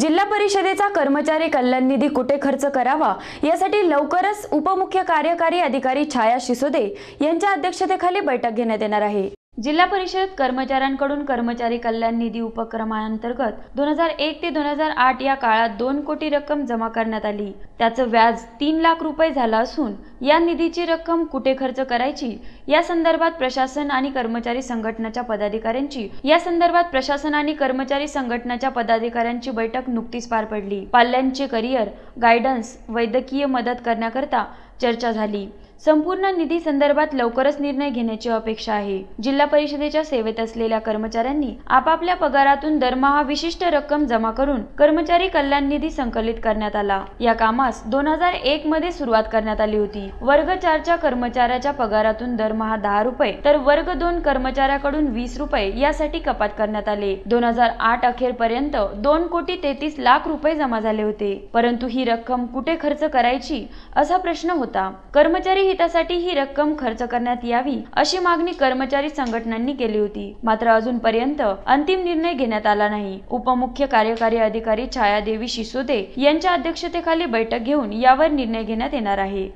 जिल्हा परिषदेचा कर्मचारी कल्याण निधी कुठे खर्च करावा? यासाठी लवकरच उपमुख्य कार्यकारी अधिकारी छाया शिसोदे यांच्या अध्यक्षतेखाली बैठक घेण्यात येणार आहे. जिल्हा परिषद कर्मचाऱ्यांकडून कर्मचारी कल्याण निधी उपक्रमांतर्गत दोन हजार एक ते दोन हजार आठ या काळात दोन कोटी रक्कम जमा करण्यात आली. त्याचं व्याज तीन लाख रुपये झालं असून या निधीची रक्कम कुठे खर्च करायची? या संदर्भात प्रशासन आणि कर्मचारी संघटनाच्या पदाधिकाऱ्यांची या संदर्भात प्रशासन आणि कर्मचारी संघटनाच्या पदाधिकाऱ्यांची बैठक नुकतीच पार पडली. पाल्यांचे करिअर गायडन्स वैद्यकीय मदत करण्याकरता चर्चा झाली. संपूर्ण निधी संदर्भात लवकरच निर्णय घेण्याची अपेक्षा आहे. जिल्हा परिषदेच्या सेवेत असलेल्या कर्मचाऱ्यांनी आपापल्या पगारातून दरमहा विशिष्ट रक्कम जमा करून कर्मचारी कल्याण निधी संकलित करण्यात आला. या कामास दोन हजार एक मध्ये सुरुवात करण्यात आली होती. वर्ग चारच्या कर्मचाऱ्याच्या पगारातून दरमहा दहा रुपये तर वर्ग दोन कर्मचाऱ्याकडून वीस रुपये यासाठी कपात करण्यात आले. दोन हजार आठ अखेर पर्यंत दोन कोटी तेहतीस लाख रुपये जमा झाले होते. परंतु ही रक्कम कुठे खर्च करायची असा प्रश्न होता. होता. कर्मचारी हितासाठी ही रक्कम खर्च करण्यात यावी अशी मागणी कर्मचारी संघटनांनी केली होती. मात्र अजूनपर्यंत अंतिम निर्णय घेण्यात आला नाही. उपमुख्य कार्यकारी अधिकारी छायादेवी शिसोदे यांच्या अध्यक्षतेखाली बैठक घेऊन यावर निर्णय घेण्यात येणार आहे.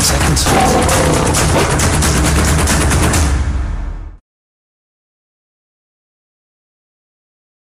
seconds.